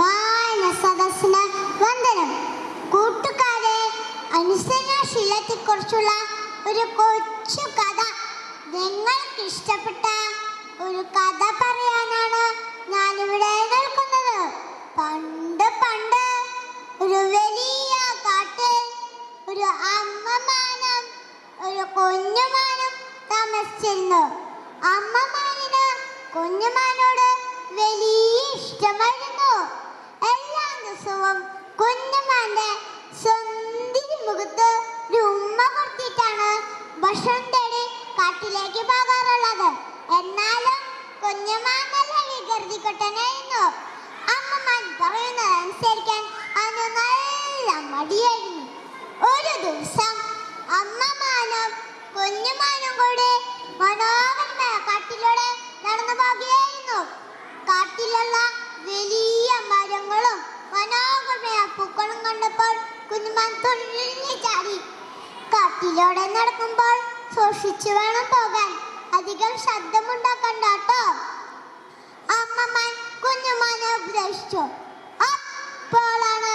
മാന സദസ്സിന് വന്ദനം. കൂട്ടുകാരെ അനുസരണശീലത്തെക്കുറിച്ചുള്ള ഒരു കൊച്ചു കഥ. നിങ്ങൾക്ക് ഇഷ്ടപ്പെട്ട ഒരു കഥ പറയാനാണ് ഞാനിവിടെ നിൽക്കുന്നത്. പണ്ട് പണ്ട് ഒരു വലിയ കാട്ടിൽ ഒരു അമ്മമാനം ഒരു കുഞ്ഞുമാനും താമസിച്ചിരുന്നു. അമ്മമാനിന് കുഞ്ഞുമാനോട് വലിയ ഇഷ്ടമായിരുന്നു. ദിവസവും കുഞ്ഞുമാന്റെ സ്വന്തിരി മുഖത്ത് ഒരു ഉമ്മ കൊടുത്തിട്ടാണ് ഭക്ഷണം തേടി കാട്ടിലേക്ക് പോകാറുള്ളത്. എന്നാലും കുഞ്ഞുമാൻ നല്ല വികൃതിക്കൊട്ടനായിരുന്നു അമ്മമാൻ പറയുന്നത് അനുസരിക്കാൻ അവന് നല്ല മടിയായിരുന്നു. ഒരു ദിവസം അമ്മമാനും കുഞ്ഞുമാനും കൂടി മനോഹരമായ കാട്ടിലൂടെ നടന്നു പോകുകയായിരുന്നു. കുഞ്ഞുമാൻ തുള്ളി ചാടി. കാട്ടിലൂടെ നടക്കുമ്പോൾ സൂക്ഷിച്ചു വേണം പോകാൻ. അധികം ശബ്ദമുണ്ടാക്കണ്ട കേട്ടോ അമ്മമാൻ കുഞ്ഞുമാനെ ഉപദേശിച്ചു. അപ്പോളാണ്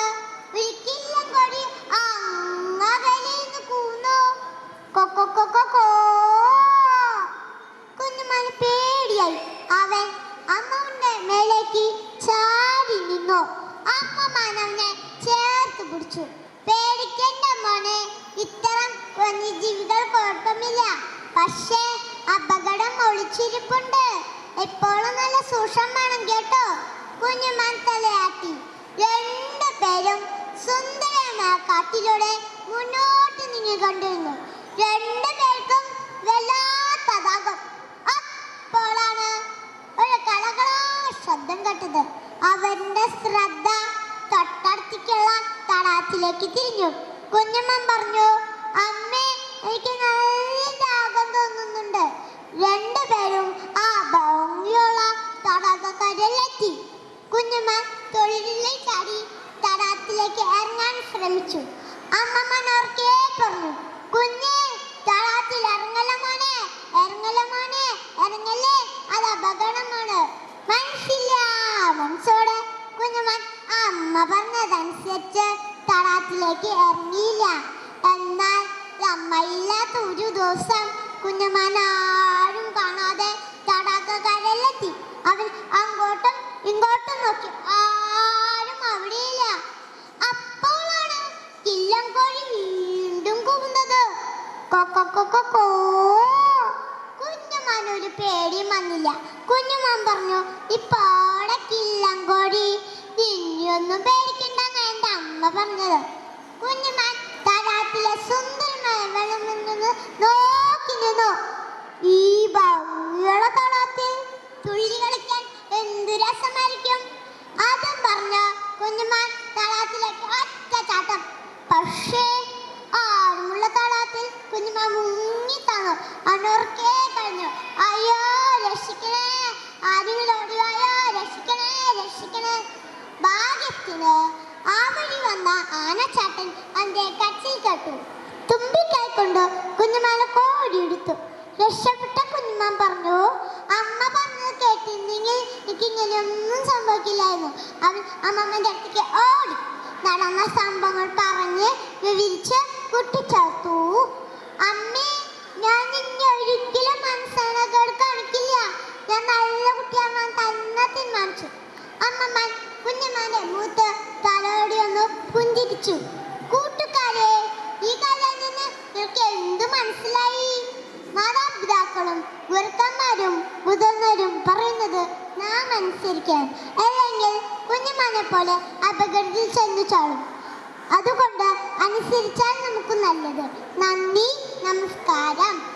ഒരു കൊടി അങ്ങകലിന്ന് കൂന്നു. കൊക്കോ കൊക്കോ കോ പേടിയായി. അവൻ അമ്മയുടെ മേലേക്ക് ചാടി നിന്നു. അമ്മമാൻ അവനെ ചേർത്ത് പിടിച്ചു. പേടിക്കണ്ട മോനെ. ഇത്തരം വന്യജീവികൾ കുഴപ്പമില്ല. പക്ഷേ അപകടം ഒളിച്ചിരിപ്പുണ്ട്. എപ്പോഴും നല്ല സൂക്ഷം വേണം കേട്ടോ. കുഞ്ഞുമാൻ തലയാട്ടി. രണ്ടുപേരും സുന്ദരമായ കാട്ടിലൂടെ മുന്നോട്ട് നീങ്ങിക്കൊണ്ടിരുന്നു. രണ്ടു പേർക്കും തടാകത്തിലേക്ക് തിരിഞ്ഞു. കുഞ്ഞമ്മൻ പറഞ്ഞു അമ്മേ എനിക്ക് നല്ല ദാഹം തോന്നുന്നുണ്ട്. രണ്ടുപേരും ആ ഭംഗിയുള്ള തടാകക്കരയിലെത്തി. കുഞ്ഞമ്മ തൊഴിലിലെ ചാടി തടാകത്തിലേക്ക് ഇറങ്ങാൻ ശ്രമിച്ചു. അമ്മമ്മ ഓർക്കേ പറഞ്ഞു കുഞ്ഞേ തടാകത്തിൽ ഇറങ്ങല മോനെ ഇറങ്ങല മോനെ ഇറങ്ങല്ലേ? അത് അപകടമാണ്. കുഞ്ഞുമൻ അമ്മ പറഞ്ഞതനുസരിച്ച് തടാകത്തിലേക്ക് ഇറങ്ങിയില്ല. എന്നാൽ അമ്മയില്ലാത്ത ഒരു ദിവസം കുഞ്ഞുമാൻ ആരും കാണാതെ തടാകക്കരയിലെത്തി അവൻ അങ്ങോട്ടും ഇങ്ങോട്ടും നോക്കി. ആരും അവിടെയില്ല. അപ്പോഴാണ് കില്ലം കോഴി വീണ്ടും കൂവുന്നത്. കൊക്കോ കുഞ്ഞുമാൻ ഒരു പേടിയും വന്നില്ല. കുഞ്ഞുമാൻ പറഞ്ഞു കോഴി ഇനിയൊന്നും പേടിക്കണ്ടെന്ന് എന്റെ അമ്മ പറഞ്ഞത്. കുഞ്ഞുമാൻ തടാകത്തിലെ സുന്ദരമായ വെള്ളം നിന്ന് നോക്കി നിന്നു. ഈ ഭംഗിയുള്ള തടാകത്തിൽ തുള്ളി കളിക്കാൻ എന്ത് രസമായിരിക്കും? അതും പറഞ്ഞ് കുഞ്ഞുമാൻ തടാകത്തിലേക്ക് ഒറ്റ ചാട്ടം. പക്ഷേ ആഴമുള്ള തടാകത്തിൽ കുഞ്ഞുമാൻ മുങ്ങി തന്നു. അണുർക്കേ കഴിഞ്ഞു അയ്യോ രക്ഷിക്കണേ. ആരെങ്കിലും ഓടിവായോ രക്ഷിക്കണേ രക്ഷിക്കണേ. ഭാഗ്യത്തിന് ആ വഴി വന്ന ആനച്ചാട്ടൻ അതിന്റെ കച്ചിൽ കെട്ടു. തുമ്പിക്കായി കൊണ്ട് കുഞ്ഞുമാല കോടിയെടുത്തു രക്ഷപ്പെട്ട കുഞ്ഞുമാൻ പറഞ്ഞു അമ്മ പറഞ്ഞത് കേട്ടിരുന്നെങ്കിൽ എനിക്ക് ഇങ്ങനെയൊന്നും സംഭവിക്കില്ലായിരുന്നു. അവൻ അമ്മമ്മന്റെ അടുത്തേക്ക് ഓടി. നടന്ന സംഭവങ്ങൾ പറഞ്ഞ് വിവരിച്ച് കുട്ടിച്ചേർത്തു അമ്മമ്മൻ കുഞ്ഞമ്മാന്റെ മൂത്ത് തലോടി ഒന്ന് പുഞ്ചിരിച്ചു. കൂട്ടുകാരെ ഈ കഥയിൽ നിന്ന് നിങ്ങൾക്ക് എന്ത് മനസ്സിലായി? മാതാപിതാക്കളും ഗുരുക്കന്മാരും മുതിർന്നവരും പറയുന്നത് നാം അനുസരിക്കാൻ. അല്ലെങ്കിൽ കുഞ്ഞുമാനെ പോലെ അപകടത്തിൽ ചെന്നു ചാടും. അതുകൊണ്ട് അനുസരിച്ചാൽ നമുക്ക് നല്ലത്. നന്ദി നമസ്കാരം.